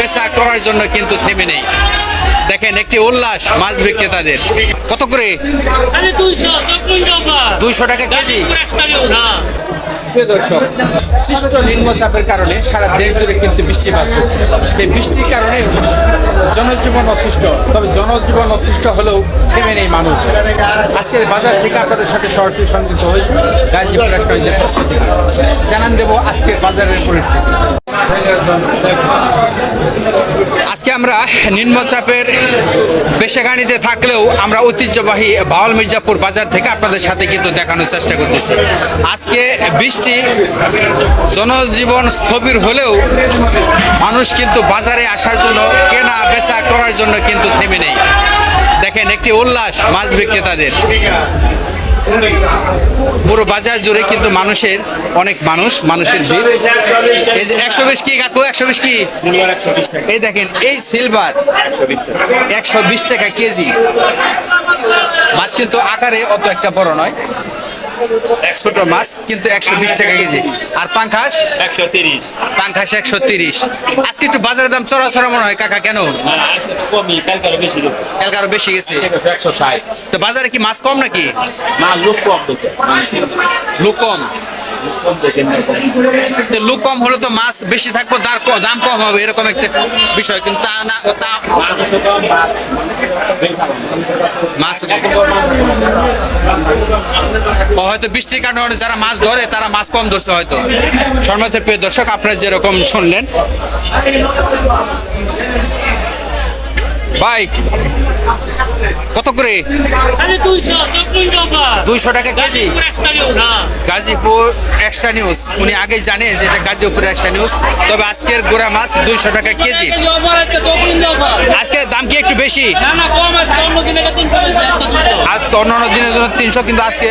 বেচা করার জন্য কিন্তু থেমে নেই। দেখেন একটি উল্লাস মাছ বিক্রেতাদের। কত করে? দুইশো টাকা। কেজি। প্রিয় দর্শক সৃষ্ট নিম্নচাপের কারণে সারা দেশ জুড়ে কিন্তু বৃষ্টিপাত হচ্ছে। এই বৃষ্টির কারণে জনজীবন অতিষ্ঠ তবে জনজীবন অতিষ্ঠ হলেও থেমে নেই মানুষ। আজকের বাজার থেকে আপনাদের সাথে সরাসরি সংযুক্ত হয়েছে। গাজীপুর জানান দেবো আজকের বাজারের পরিস্থিতি। আজকে আমরা নিম্নচাপের পেশাগানিতে থাকলেও আমরা ঐতিহ্যবাহী বাউল মির্জাপুর বাজার থেকে আপনাদের সাথে কিন্তু দেখানোর চেষ্টা করতেছি। আজকে বৃষ্টি, জনজীবন স্থবির হলেও মানুষ কিন্তু বাজারে আসার জন্য, কেনা বেচা করার জন্য কিন্তু থেমে নেই। দেখেন, একটি উল্লাস মাছ বিক্রেতাদের। পুরো বাজার জুড়ে কিন্তু মানুষের অনেক মানুষ, মানুষের ভিড়। এই যে একশো বিশ কি, কাকু? একশো বিশ কি? এই দেখেন, এই সিলভার একশো বিশ টাকা কেজি। মাছ কিন্তু আকারে অত একটা বড় নয়। ছোট মাছ কিন্তু একশো বিশ টাকা কেজি। আর পাঙ্খাস? একশো তিরিশ। পাঙ্খাস একশো তিরিশ। আজকে একটু বাজারের দাম চড়া চড়া মনে হয় কাকা কেন? কমই বেশি গেছে। একশো ষাট। তো বাজারে কি মাছ কম নাকি? না লোক কম লোক কম? তো লোক কম হলে তো মাছ বেশি থাকব দাম কম হবে এরকম একটা বিষয় কিন্তু তা না মাছ হয়তো বৃষ্টির কারণে যারা মাছ ধরে, তারা মাছ কম ধরছে হয়তো। সম্মানিত প্রিয় দর্শক, আপনারা যেরকম শুনলেন। ভাই করে দুইশো টাকা কেজি। গাজীপুর এক্সট্রা নিউজ উনি আগেই জানে যে এটা গাজীপুর এক্সট্রা নিউজ তবে আজকের গোড়া মাছ দুইশো টাকা কেজি। জবা একটা চপ্পন জবা আজকে দাম কি একটু বেশি? অন্য আজকে আজকে অন্যান্য দিনের জন্য তিনশো কিন্তু আজকে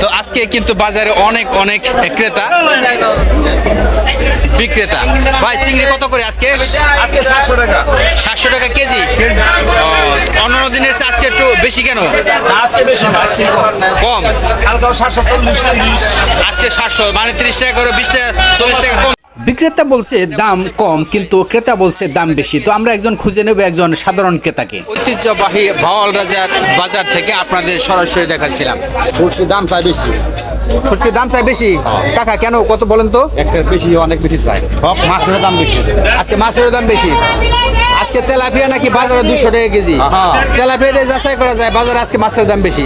তো আজকে কিন্তু বাজারে অনেক অনেক ক্রেতা বিক্রেতা। ভাই চিংড়ি কত করে আজকে? আজকে সাতশো টাকা। সাতশো টাকা কেজি? অন্যান্য দিনের চেয়ে আজকে একটু বেশি কেন? আজকে বেশি কম। সাতশো চল্লিশ আজকে সাতশো মানে তিরিশ টাকা করে বিশ টাকা চল্লিশ টাকা কম। বিক্রেতা বলছে দাম কম কিন্তু ক্রেতা বলছে দাম বেশি। তো আমরা একজন খুঁজে নেব একজন সাধারণ ক্রেতাকে। ঐতিহ্যবাহী ভাওয়াল রাজার বাজার থেকে আপনাদের সরাসরি দেখাচ্ছিলাম। বলছে দাম চাই বেশি। সত্যি দাম চাই বেশি? কাকা কেন? কত বলেন তো? একটা বেশি অনেক বেশি চাই। সব মাছের দাম বেশি। আজকে মাছের দাম বেশি। আজকে তেলাপিয়া নাকি বাজারে দুশো টাকা কেজি? হ্যাঁ। তেলাপিয়া দিয়ে যাচাই করা যায় বাজারে আজকে মাছের দাম বেশি।